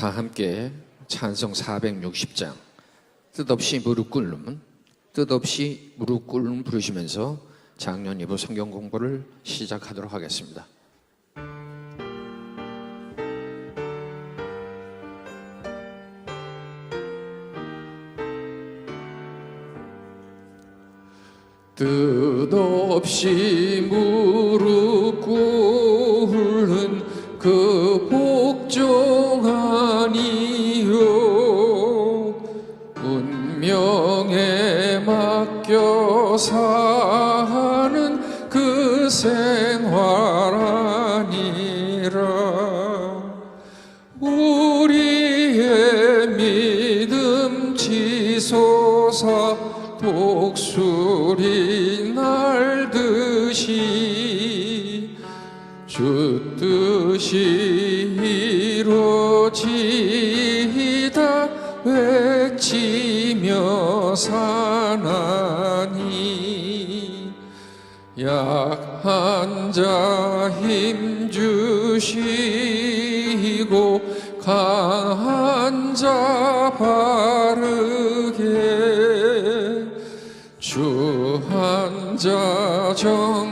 다 함께 찬송 460장 뜻없이 무릎 꿇는 뜻없이 무릎 꿇는 부르시면서 작년 2부 성경 공부를 시작하도록 하겠습니다. 뜻없이 무릎 자정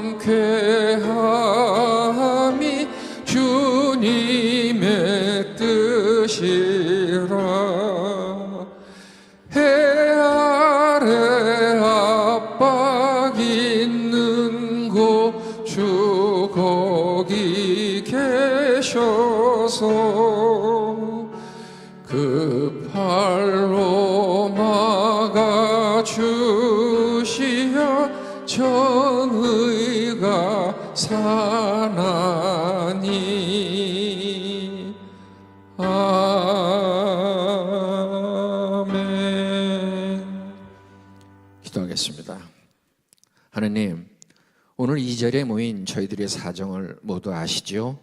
자리에 모인 저희들의 사정을 모두 아시죠?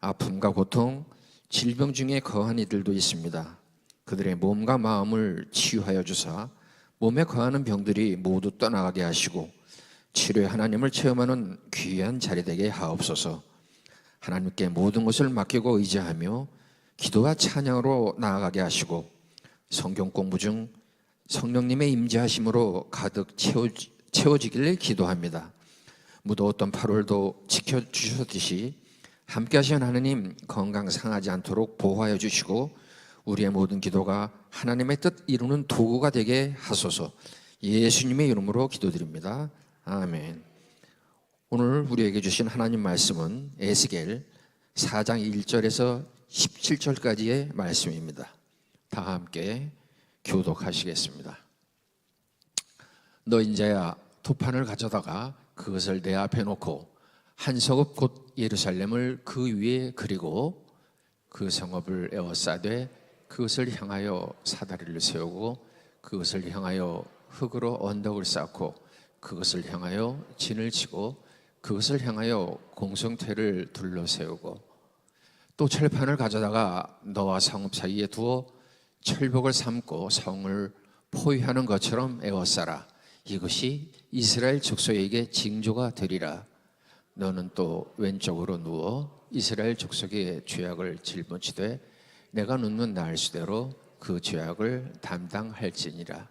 아픔과 고통, 질병 중에 거한 이들도 있습니다. 그들의 몸과 마음을 치유하여 주사 몸에 거하는 병들이 모두 떠나가게 하시고 치료의 하나님을 체험하는 귀한 자리 되게 하옵소서. 하나님께 모든 것을 맡기고 의지하며 기도와 찬양으로 나아가게 하시고 성경 공부 중 성령님의 임재하심으로 가득 채워지, 채워지기를 기도합니다. 무더웠던 8월도 지켜주셨듯이 함께 하신 하나님 건강 상하지 않도록 보호하여 주시고 우리의 모든 기도가 하나님의 뜻 이루는 도구가 되게 하소서 예수님의 이름으로 기도드립니다. 아멘. 오늘 우리에게 주신 하나님 말씀은 에스겔 4장 1절에서 17절까지의 말씀입니다. 다 함께 교독하시겠습니다. 너 인자야 도판을 가져다가 그것을 내 앞에 놓고 한 성읍 곧 예루살렘을 그 위에 그리고 그 성읍을 에워싸되 그것을 향하여 사다리를 세우고 그것을 향하여 흙으로 언덕을 쌓고 그것을 향하여 진을 치고 그것을 향하여 공성퇴를 둘러 세우고 또 철판을 가져다가 너와 성읍 사이에 두어 철벽을 삼고 성을 포위하는 것처럼 에워싸라 이것이 이스라엘 족속에게 징조가 되리라 너는 또 왼쪽으로 누워 이스라엘 족속의 죄악을 짊어지되 내가 눕는 날 수대로 그 죄악을 담당할지니라.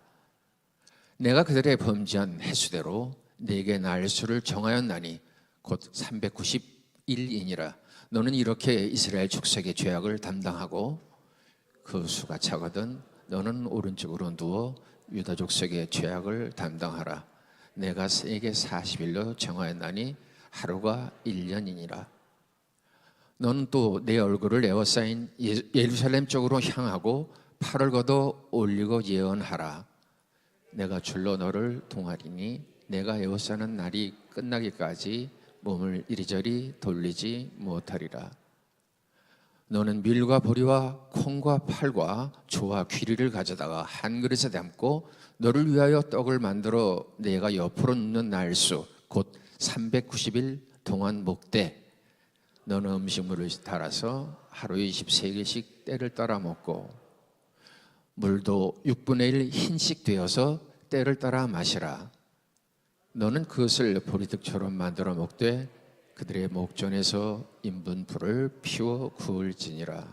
내가 그들의 범죄한 횟수대로 내게 날수를 정하였나니 곧 391인이라. 너는 이렇게 이스라엘 족속의 죄악을 담당하고 그 수가 차거든 너는 오른쪽으로 누워 유다 족속의 죄악을 담당하라. 내가 세계 40일로 정하였나니 하루가 1년이니라. 너는 또 내 얼굴을 에워싸인 예- 예루살렘 쪽으로 향하고 팔을 걷어 올리고 예언하라. 내가 줄로 너를 동하리니 내가 에워싸는 날이 끝나기까지 몸을 이리저리 돌리지 못하리라. 너는 밀과 보리와 콩과 팔과 조와 귀리를 가져다가 한 그릇에 담고 너를 위하여 떡을 만들어 내가 옆으로 눕는 날수 곧 390일 동안 먹되 너는 음식물을 달아서 하루에 24개씩 때를 따라 먹고 물도 6분의 1 흰씩 되어서 때를 따라 마시라. 너는 그것을 보리떡처럼 만들어 먹되 그들의 목전에서 인분 불을 피워 구울지니라.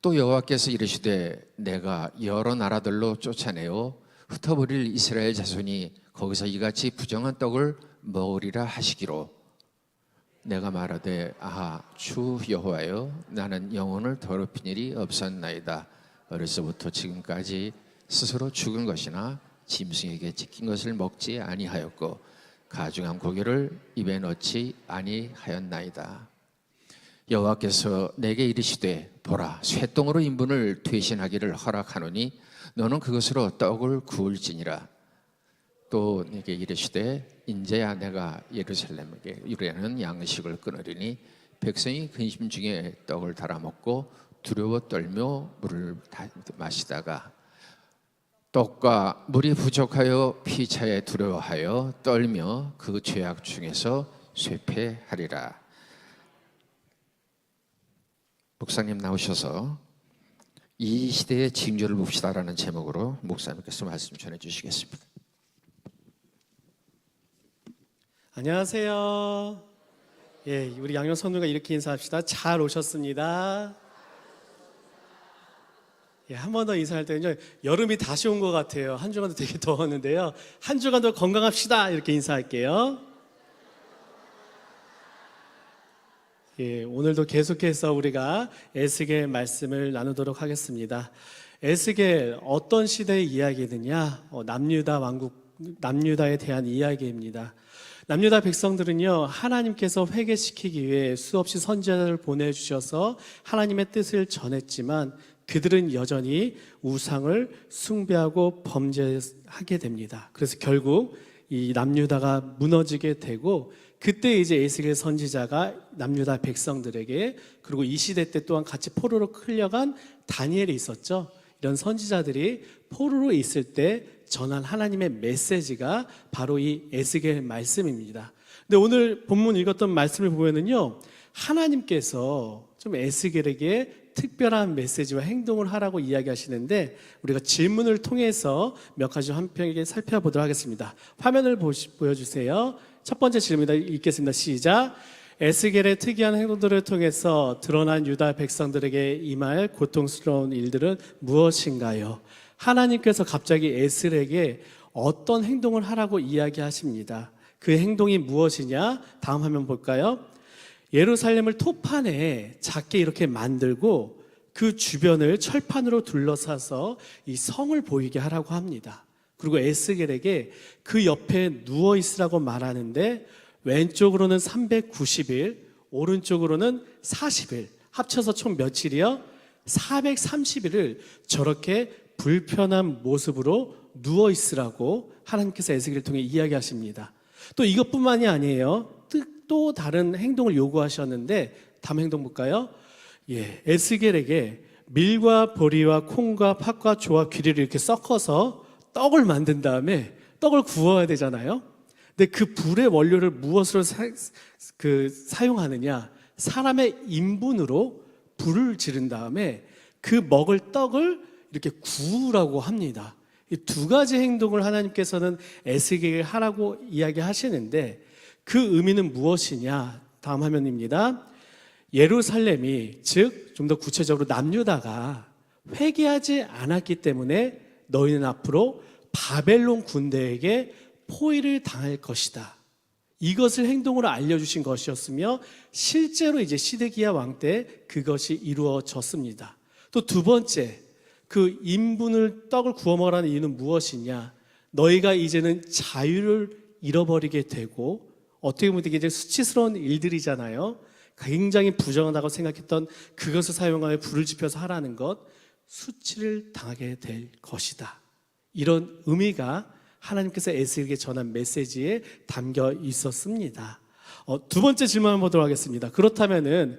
또 여호와께서 이르시되 내가 여러 나라들로 쫓아내어 흩어버릴 이스라엘 자손이 거기서 이같이 부정한 떡을 먹으리라 하시기로 내가 말하되 아하 주 여호와여 나는 영혼을 더럽힌 일이 없었나이다 어려서부터 지금까지 스스로 죽은 것이나 짐승에게 찍힌 것을 먹지 아니하였고 가증한 고기를 입에 넣지 아니하였나이다. 여호와께서 내게 이르시되 보라 쇠똥으로 인분을 퇴신하기를 허락하노니 너는 그것으로 떡을 구울지니라. 또 내게 이르시되 인제야 내가 예루살렘에게 이르는 양식을 끊으리니 백성이 근심 중에 떡을 달아 먹고 두려워 떨며 물을 다- 마시다가 떡과 물이 부족하여 피차에 두려워하여 떨며 그 죄악 중에서 쇠폐하리라. 목사님 나오셔서 이 시대의 징조를 봅시다라는 제목으로 목사님께서 말씀 전해 주시겠습니다. 안녕하세요. 예, 우리 양현 선우가 이렇게 인사합시다. 잘 오셨습니다. 예, 한 번 더 인사할 때는요, 여름이 다시 온 것 같아요. 한 주간도 되게 더웠는데요. 한 주간도 건강합시다. 이렇게 인사할게요. 예, 오늘도 계속해서 우리가 에스겔 말씀을 나누도록 하겠습니다. 에스겔 어떤 시대의 이야기느냐? 어, 남유다 왕국, 남유다에 대한 이야기입니다. 남유다 백성들은요, 하나님께서 회개시키기 위해 수없이 선지자를 보내주셔서 하나님의 뜻을 전했지만 그들은 여전히 우상을 숭배하고 범죄하게 됩니다. 그래서 결국 이 남유다가 무너지게 되고 그때 이제 에스겔 선지자가 남유다 백성들에게 그리고 이 시대 때 또한 같이 포로로 끌려간 다니엘이 있었죠. 이런 선지자들이 포로로 있을 때 전한 하나님의 메시지가 바로 이 에스겔 말씀입니다. 근데 오늘 본문 읽었던 말씀을 보면은요. 하나님께서 좀 에스겔에게 특별한 메시지와 행동을 하라고 이야기하시는데 우리가 질문을 통해서 몇 가지 한편에게 살펴보도록 하겠습니다. 화면을 보시, 보여주세요. 첫 번째 질문입니다. 읽겠습니다. 시작. 에스겔의 특이한 행동들을 통해서 드러난 유다 백성들에게 임할 고통스러운 일들은 무엇인가요? 하나님께서 갑자기 에스겔에게 어떤 행동을 하라고 이야기하십니다. 그 행동이 무엇이냐? 다음 화면 볼까요? 예루살렘을 토판에 작게 이렇게 만들고 그 주변을 철판으로 둘러싸서 이 성을 보이게 하라고 합니다. 그리고 에스겔에게 그 옆에 누워 있으라고 말하는데 왼쪽으로는 390일, 오른쪽으로는 40일, 합쳐서 총 며칠이요? 430일을 저렇게 불편한 모습으로 누워 있으라고 하나님께서 에스겔을 통해 이야기하십니다. 또 이것뿐만이 아니에요. 또- 또 다른 행동을 요구하셨는데 다음 행동 볼까요? 예, 에스겔에게 밀과 보리와 콩과 팥과 조와 귀리를 이렇게 섞어서 떡을 만든 다음에 떡을 구워야 되잖아요. 근데 그 불의 원료를 무엇으로 사, 그 사용하느냐? 사람의 인분으로 불을 지른 다음에 그 먹을 떡을 이렇게 구우라고 합니다. 이 두 가지 행동을 하나님께서는 에스겔에게 하라고 이야기하시는데 그 의미는 무엇이냐? 다음 화면입니다. 예루살렘이 즉 좀 더 구체적으로 남유다가 회개하지 않았기 때문에 너희는 앞으로 바벨론 군대에게 포위를 당할 것이다. 이것을 행동으로 알려주신 것이었으며 실제로 이제 시데기야 왕 때 그것이 이루어졌습니다. 또 두 번째 그 인분을 떡을 구워 먹으라는 이유는 무엇이냐? 너희가 이제는 자유를 잃어버리게 되고 어떻게 보면 되게 수치스러운 일들이잖아요. 굉장히 부정하다고 생각했던 그것을 사용하여 불을 지펴서 하라는 것 수치를 당하게 될 것이다. 이런 의미가 하나님께서 에스에게 전한 메시지에 담겨 있었습니다. 어, 두 번째 질문 한번 보도록 하겠습니다. 그렇다면은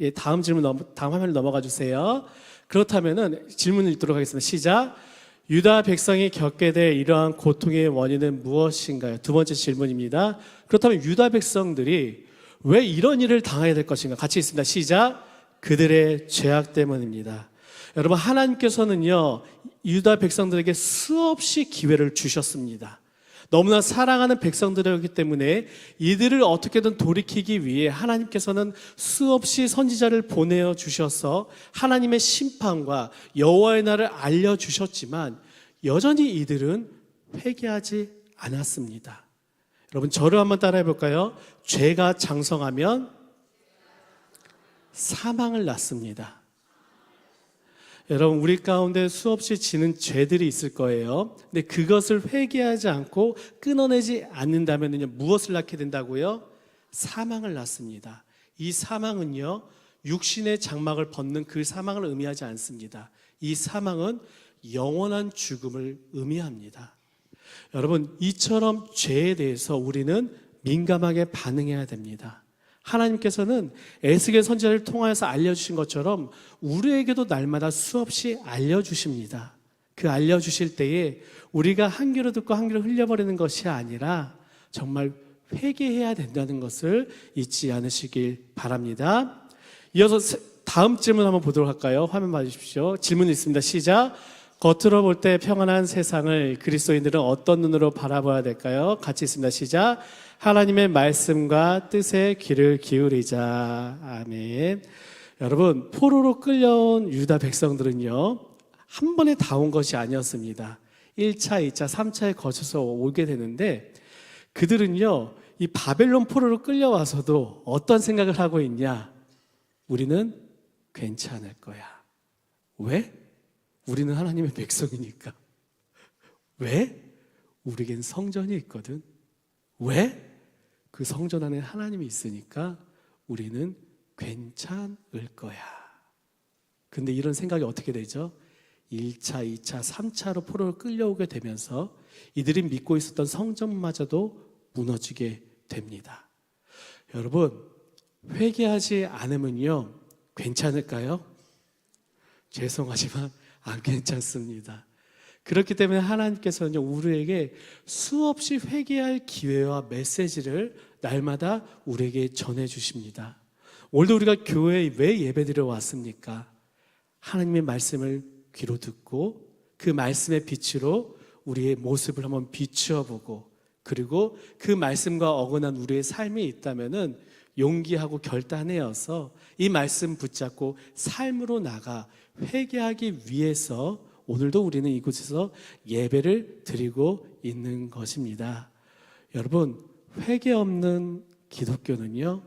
예, 다음 질문 넘, 다음 화면을 넘어가 주세요. 그렇다면은 질문을 읽도록 하겠습니다. 시작. 유다 백성이 겪게 될 이러한 고통의 원인은 무엇인가요? 두 번째 질문입니다. 그렇다면 유다 백성들이 왜 이런 일을 당해야 될 것인가? 같이 있습니다. 시작. 그들의 죄악 때문입니다. 여러분, 하나님께서는요, 유다 백성들에게 수없이 기회를 주셨습니다. 너무나 사랑하는 백성들이었기 때문에 이들을 어떻게든 돌이키기 위해 하나님께서는 수없이 선지자를 보내어 주셔서 하나님의 심판과 여호와의 날을 알려 주셨지만 여전히 이들은 회개하지 않았습니다. 여러분 저를 한번 따라해 볼까요? 죄가 장성하면 사망을 낳습니다. 여러분 우리 가운데 수없이 지는 죄들이 있을 거예요. 근데 그것을 회개하지 않고 끊어내지 않는다면요 무엇을 낳게 된다고요? 사망을 낳습니다. 이 사망은요 육신의 장막을 벗는 그 사망을 의미하지 않습니다. 이 사망은 영원한 죽음을 의미합니다. 여러분 이처럼 죄에 대해서 우리는 민감하게 반응해야 됩니다. 하나님께서는 에스겔 선지자를 통하여서 알려주신 것처럼 우리에게도 날마다 수없이 알려주십니다. 그 알려주실 때에 우리가 한 귀로 듣고 한 귀로 흘려버리는 것이 아니라 정말 회개해야 된다는 것을 잊지 않으시길 바랍니다. 이어서 세- 다음 질문 한번 보도록 할까요? 화면 봐주십시오. 질문 있습니다. 시작. 겉으로 볼 때 평안한 세상을 그리스도인들은 어떤 눈으로 바라봐야 될까요? 같이 있습니다. 시작. 하나님의 말씀과 뜻에 귀를 기울이자. 아멘. 여러분, 포로로 끌려온 유다 백성들은요, 한 번에 다 온 것이 아니었습니다. 1차, 2차, 3차에 거쳐서 오게 되는데, 그들은요, 이 바벨론 포로로 끌려와서도 어떤 생각을 하고 있냐? 우리는 괜찮을 거야. 왜? 우리는 하나님의 백성이니까. 왜? 우리겐 성전이 있거든. 왜? 그 성전 안에 하나님이 있으니까 우리는 괜찮을 거야. 근데 이런 생각이 어떻게 되죠? 1차, 2차, 3차로 포로를 끌려오게 되면서 이들이 믿고 있었던 성전마저도 무너지게 됩니다. 여러분, 회개하지 않으면요, 괜찮을까요? 죄송하지만 안 괜찮습니다. 그렇기 때문에 하나님께서는 우리에게 수없이 회개할 기회와 메시지를 날마다 우리에게 전해 주십니다. 오늘도 우리가 교회에 왜 예배드려 왔습니까? 하나님의 말씀을 귀로 듣고 그 말씀의 빛으로 우리의 모습을 한번 비추어 보고 그리고 그 말씀과 어긋난 우리의 삶이 있다면은 용기하고 결단해어서 이 말씀 붙잡고 삶으로 나가 회개하기 위해서 오늘도 우리는 이곳에서 예배를 드리고 있는 것입니다. 여러분, 회개 없는 기독교는요,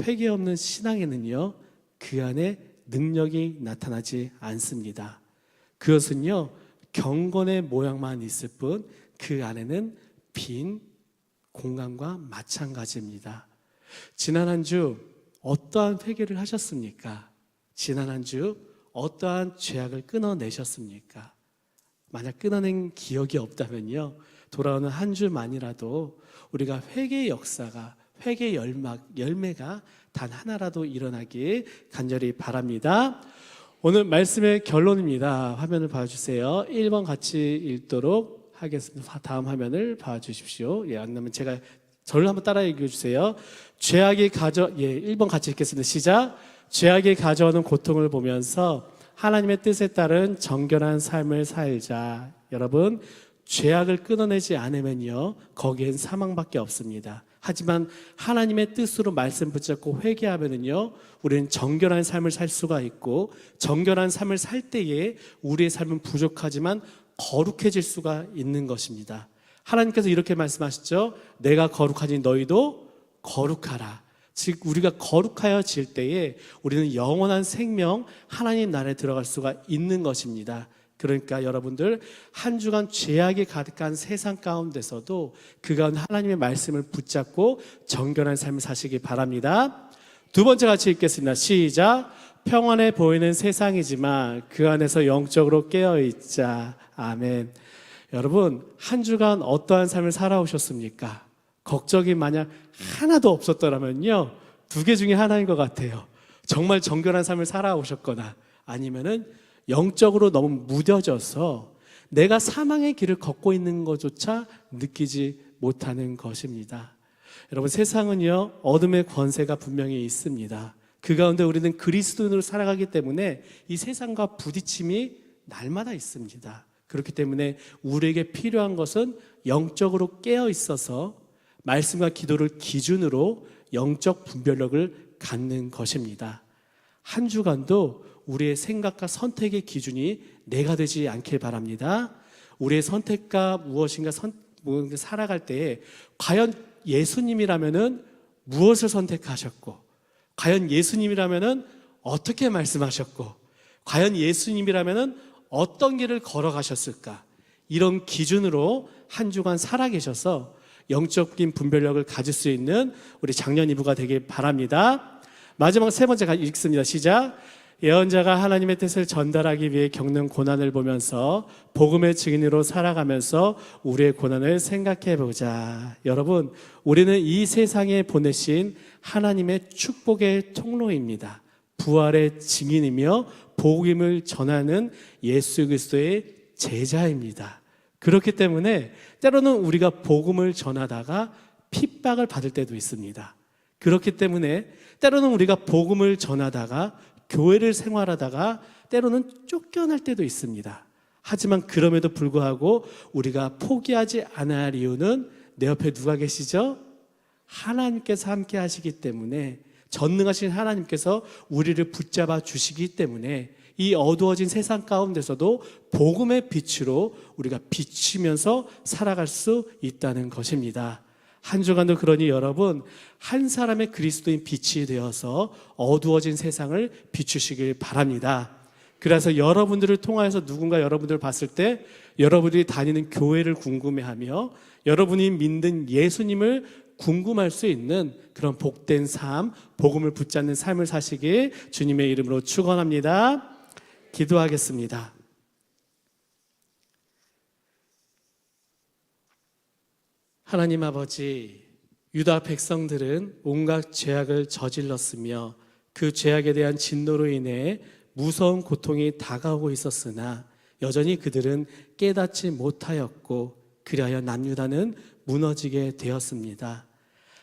회개 없는 신앙에는요, 그 안에 능력이 나타나지 않습니다. 그것은요, 경건의 모양만 있을 뿐, 그 안에는 빈 공간과 마찬가지입니다. 지난 한 주 어떠한 회개를 하셨습니까? 지난 한 주 어떠한 죄악을 끊어내셨습니까? 만약 끊어낸 기억이 없다면요. 돌아오는 한 주만이라도 우리가 회개의 역사가 회개 열막 열매가 단 하나라도 일어나길 간절히 바랍니다. 오늘 말씀의 결론입니다. 화면을 봐 주세요. 1번 같이 읽도록 하겠습니다. 다음 화면을 봐 주십시오. 예, 안 나면 제가 저를 한번 따라 얘기해 주세요. 죄악이 가져 예, 1번 같이 읽겠습니다. 시작. 죄악이 가져오는 고통을 보면서 하나님의 뜻에 따른 정결한 삶을 살자. 여러분, 죄악을 끊어내지 않으면요, 거기엔 사망밖에 없습니다. 하지만 하나님의 뜻으로 말씀 붙잡고 회개하면은요, 우리는 정결한 삶을 살 수가 있고, 정결한 삶을 살 때에 우리의 삶은 부족하지만 거룩해질 수가 있는 것입니다. 하나님께서 이렇게 말씀하시죠. 내가 거룩하니 너희도 거룩하라. 즉 우리가 거룩하여 질 때에 우리는 영원한 생명 하나님 나라에 들어갈 수가 있는 것입니다. 그러니까 여러분들 한 주간 죄악이 가득한 세상 가운데서도 그 가운데 하나님의 말씀을 붙잡고 정결한 삶을 사시기 바랍니다. 두 번째 같이 읽겠습니다. 시작. 평안해 보이는 세상이지만 그 안에서 영적으로 깨어 있자. 아멘. 여러분, 한 주간 어떠한 삶을 살아오셨습니까? 걱정이 만약 하나도 없었더라면요, 두 개 중에 하나인 것 같아요. 정말 정결한 삶을 살아오셨거나 아니면은 영적으로 너무 무뎌져서 내가 사망의 길을 걷고 있는 것조차 느끼지 못하는 것입니다. 여러분, 세상은요, 어둠의 권세가 분명히 있습니다. 그 가운데 우리는 그리스도인으로 살아가기 때문에 이 세상과 부딪힘이 날마다 있습니다. 그렇기 때문에 우리에게 필요한 것은 영적으로 깨어 있어서 말씀과 기도를 기준으로 영적 분별력을 갖는 것입니다. 한 주간도 우리의 생각과 선택의 기준이 내가 되지 않길 바랍니다. 우리의 선택과 무엇인가 선, 무엇인가 살아갈 때에 과연 예수님이라면은 무엇을 선택하셨고, 과연 예수님이라면은 어떻게 말씀하셨고, 과연 예수님이라면은 어떤 길을 걸어가셨을까? 이런 기준으로 한 주간 살아계셔서 영적인 분별력을 가질 수 있는 우리 작년 이부가 되길 바랍니다. 마지막 세 번째 가- 읽습니다. 시작. 예언자가 하나님의 뜻을 전달하기 위해 겪는 고난을 보면서 복음의 증인으로 살아가면서 우리의 고난을 생각해 보자. 여러분, 우리는 이 세상에 보내신 하나님의 축복의 통로입니다. 부활의 증인이며 복음을 전하는 예수 그리스도의 제자입니다. 그렇기 때문에 때로는 우리가 복음을 전하다가 핍박을 받을 때도 있습니다. 그렇기 때문에 때로는 우리가 복음을 전하다가 교회를 생활하다가 때로는 쫓겨날 때도 있습니다. 하지만 그럼에도 불구하고 우리가 포기하지 않아야 할 이유는 내 옆에 누가 계시죠? 하나님께서 함께 하시기 때문에 전능하신 하나님께서 우리를 붙잡아 주시기 때문에 이 어두워진 세상 가운데서도 복음의 빛으로 우리가 비치면서 살아갈 수 있다는 것입니다. 한 주간도 그러니 여러분 한 사람의 그리스도인 빛이 되어서 어두워진 세상을 비추시길 바랍니다. 그래서 여러분들을 통하여서 누군가 여러분들을 봤을 때 여러분들이 다니는 교회를 궁금해하며 여러분이 믿는 예수님을 궁금할 수 있는 그런 복된 삶, 복음을 붙잡는 삶을 사시길 주님의 이름으로 축원합니다. 기도하겠습니다. 하나님 아버지, 유다 백성들은 온갖 죄악을 저질렀으며 그 죄악에 대한 진노로 인해 무서운 고통이 다가오고 있었으나 여전히 그들은 깨닫지 못하였고 그리하여 남유다는 무너지게 되었습니다.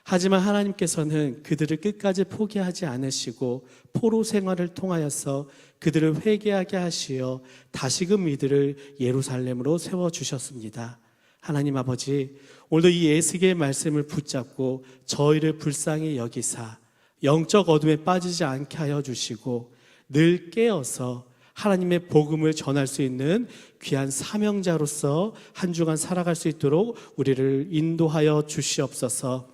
하지만 하나님께서는 그들을 끝까지 포기하지 않으시고 포로 생활을 통하여서 그들을 회개하게 하시어 다시금 이들을 예루살렘으로 세워 주셨습니다. 하나님 아버지, 오늘도 이 예수의 말씀을 붙잡고 저희를 불쌍히 여기사 영적 어둠에 빠지지 않게 하여 주시고 늘 깨어서 하나님의 복음을 전할 수 있는 귀한 사명자로서 한 주간 살아갈 수 있도록 우리를 인도하여 주시옵소서.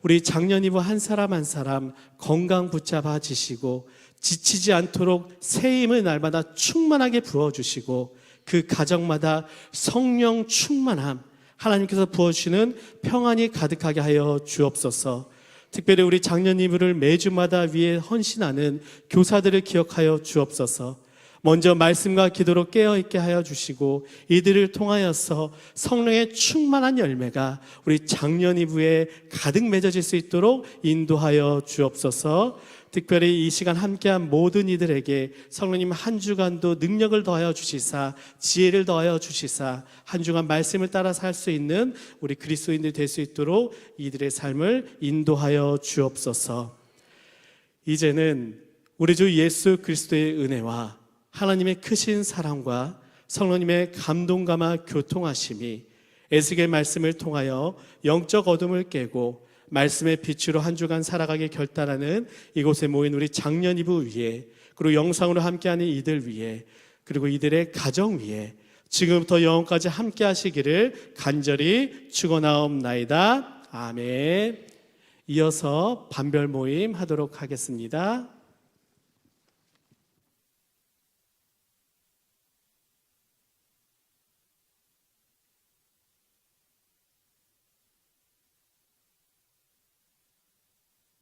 우리 작년 이후 한 사람 한 사람 건강 붙잡아 지시고 지치지 않도록 새 힘을 날마다 충만하게 부어 주시고 그 가정마다 성령 충만함 하나님께서 부어주시는 평안이 가득하게 하여 주옵소서. 특별히 우리 작년 이브를 매주마다 위해 헌신하는 교사들을 기억하여 주옵소서. 먼저 말씀과 기도로 깨어 있게 하여 주시고 이들을 통하여서 성령의 충만한 열매가 우리 작년 이브에 가득 맺어질 수 있도록 인도하여 주옵소서. 특별히 이 시간 함께한 모든 이들에게 성령님 한 주간도 능력을 더하여 주시사 지혜를 더하여 주시사 한 주간 말씀을 따라 살 수 있는 우리 그리스도인들 될 수 있도록 이들의 삶을 인도하여 주옵소서. 이제는 우리 주 예수 그리스도의 은혜와 하나님의 크신 사랑과 성령님의 감동 감화 교통하심이 에스겔 말씀을 통하여 영적 어둠을 깨고 말씀의 빛으로 한 주간 살아가게 결단하는 이곳에 모인 우리 장년 이부 위에 그리고 영상으로 함께하는 이들 위에 그리고 이들의 가정 위에 지금부터 영원까지 함께 하시기를 간절히 축원하옵나이다. 아멘. 이어서 반별 모임 하도록 하겠습니다.